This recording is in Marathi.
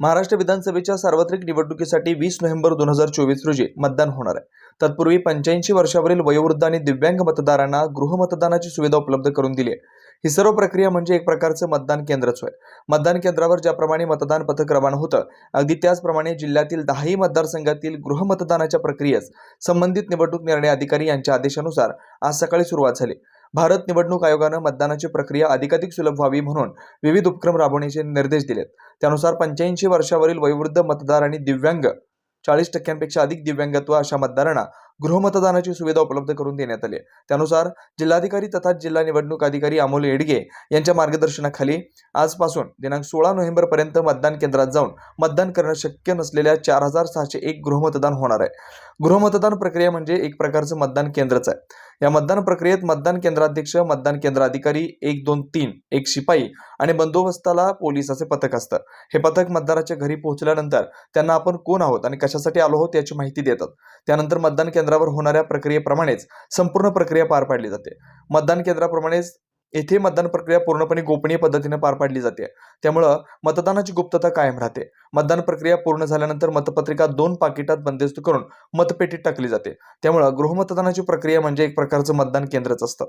महाराष्ट्र विधानसभेच्या सार्वत्रिक निवडणुकीसाठी वीस नोव्हेंबर दोन हजार चोवीस रोजी मतदान होणार आहे. तत्पूर्वी पंच्याऐंशी वर्षावरील वयोवृद्ध आणि दिव्यांग मतदारांना गृहमतदानाची सुविधा उपलब्ध करून दिली आहे. ही सर्व प्रक्रिया म्हणजे एक प्रकारचं मतदान केंद्रच होय. मतदान केंद्रावर ज्याप्रमाणे मतदान पथक रवाना होतं अगदी त्याचप्रमाणे जिल्ह्यातील दहाही मतदारसंघातील गृहमतदानाच्या प्रक्रियेस संबंधित निवडणूक निर्णय अधिकारी यांच्या आदेशानुसार आज सकाळी सुरुवात झाली. भारत निवडणूक आयोगानं मतदानाची प्रक्रिया अधिकाधिक सुलभ व्हावी म्हणून विविध उपक्रम राबवण्याचे निर्देश दिलेत. त्यानुसार पंच्याऐंशी वर्षावरील वयोवृद्ध मतदार आणि दिव्यांग चाळीस टक्क्यांपेक्षा अधिक दिव्यांगत्व अशा मतदारांना गृहमतदानाची सुविधा उपलब्ध करून देण्यात आली त्यानुसार जिल्हाधिकारी तथा जिल्हा निवडणूक अधिकारी अमोल येडगे यांच्या मार्गदर्शनाखाली आजपासून दिनांक सोळा नोव्हेंबर पर्यंत मतदान केंद्रात जाऊन मतदान करणं शक्य नसलेल्या चार हजार सहाशे एक गृहमतदान होणार आहे. गृहमतदान प्रक्रिया म्हणजे एक प्रकारचं मतदान केंद्रच आहे. या मतदान प्रक्रियेत मतदान केंद्राध्यक्ष मतदान केंद्र अधिकारी एक दोन तीन एक शिपाई आणि बंदोबस्ताला पोलिसाचे पथक असतं. हे पथक मतदाराच्या घरी पोहोचल्यानंतर त्यांना आपण कोण आहोत आणि कशासाठी आलो आहोत याची माहिती देतात. त्यानंतर मतदान केंद्रावर होणाऱ्या प्रक्रियेप्रमाणेच संपूर्ण प्रक्रिया पार पाडली जाते. मतदान केंद्राप्रमाणेच येथे मतदान प्रक्रिया पूर्णपणे गोपनीय पद्धतीने पार पाडली जाते. त्यामुळं मतदानाची गुप्तता कायम राहते. मतदान प्रक्रिया पूर्ण झाल्यानंतर मतपत्रिका दोन पाकिटात बंदिस्त करून मतपेटीत टाकली जाते. त्यामुळं गृहमतदानाची प्रक्रिया म्हणजे एक प्रकारचं मतदान केंद्रच असतं.